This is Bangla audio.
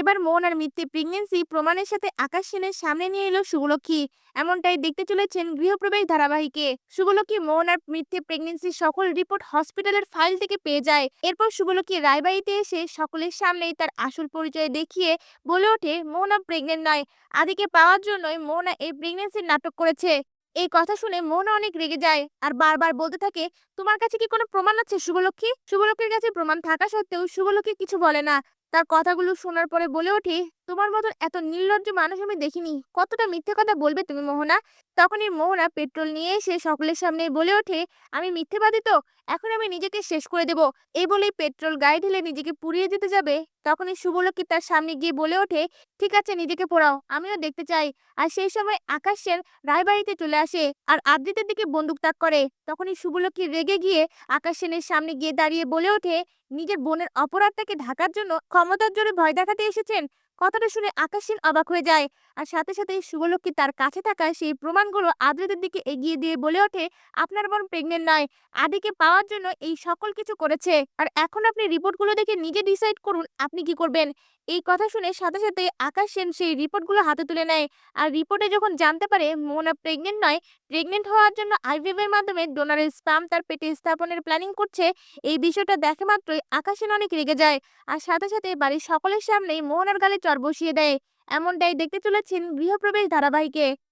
এবার মোহনার মিথ্যে প্রেগনেন্সি প্রমাণের সাথে আকাশ সেনের সামনে নিয়ে এলো শুভলক্ষ্মী। এমনটাই দেখতে চলেছেন গৃহপ্রবেশ ধারাবাহিকে। শুভলক্ষ্মী মোহনার মিথ্যে প্রেগনেন্সির সকল রিপোর্ট হসপিটালের ফাইল থেকে পেয়ে যায়। এরপর শুভলক্ষ্মী রায়বাড়িতে এসে সকলের সামনেই তার আসল পরিচয় দেখিয়ে বলে ওঠে মোহনা প্রেগনেন্ট নয়। আদিকে পাওয়ার জন্যই মোহনা এই প্রেগনেন্সির নাটক করেছে। এই কথা শুনে মোহনা অনেক রেগে যায় আর বারবার বলতে থাকে, তোমার কাছে কি কোনো প্রমাণ আছে শুভলক্ষ্মী? শুভলক্ষ্মীর কাছে প্রমাণ থাকা সত্ত্বেও শুভলক্ষ্মী কিছু বলে না। তার কথাগুলো শোনার পরে বলে ওঠে, তোমার মতন এত নির্লজ্জ মানুষ আমি দেখিনি। কতটা মিথ্যে কথা বলবে তুমি, মোহনা? তখনই মোহনা পেট্রোল নিয়ে এসে সকলের সামনে বলে ওঠে, আমি মিথ্যেবাদী তো? এখন আমি নিজেকে শেষ করে দেব এই বলেই পেট্রোল গায়ে ঢেলে নিজেকে পুড়িয়ে দিতে যাবে। তখনই শুভলক্ষ্মী তার সামনে গিয়ে বলে ওঠে, ঠিক আছে, নিজেকে পোড়াও, আমিও দেখতে চাই। আর সেই সময় আকাশ সেন রায়বাড়িতে চলে আসে আর আদ্রিতের দিকে বন্দুক তাক করে। তখনই শুভলক্ষ্মী রেগে গিয়ে আকাশ সেনের সামনে গিয়ে দাঁড়িয়ে বলে ওঠে, নিজের বোনের অপরাধটাকে ঢাকার জন্য ক্ষমতার জোরে ভয় দেখাতে এসেছেন? কথাটা শুনে আকাশ সেন অবাক হয়ে যায়। আর সাথে সাথে শুভলক্ষ্মী তার কাছে থাকা সেই প্রমাণগুলো আদ্রিতের দিকে এগিয়ে দিয়ে বলে ওঠে, আপনার বোন প্রেগনেন্ট নয়। আদিকে পাওয়ার জন্য এই সকল কিছু করেছে। আর এখন আপনি রিপোর্টগুলো দেখে নিজে ডিসাইড করুন আপনি কি করবেন। এই কথা শুনে সাথে সাথে আকাশ সেন সেই রিপোর্টগুলো হাতে তুলে নেয়। আর রিপোর্টে যখন জানতে পারে মোনা প্রেগনেন্ট নয় প্রেগনেন্ট হওয়ার জন্য আইভিএফ এর মাধ্যমে ডোনারের স্পাম তার পেটে স্থাপনের প্ল্যানিং করছে, এই বিষয়টা দেখে মাত্রই আকাশ সেন অনেক রেগে যায়। আর সাথে সাথে বাড়ির সকলের সামনেই মোহনার গালে বসিয়ে দেয়। এমনটাই দেখতে চলেছেন গৃহপ্রবেশ ধারাবাহিকে।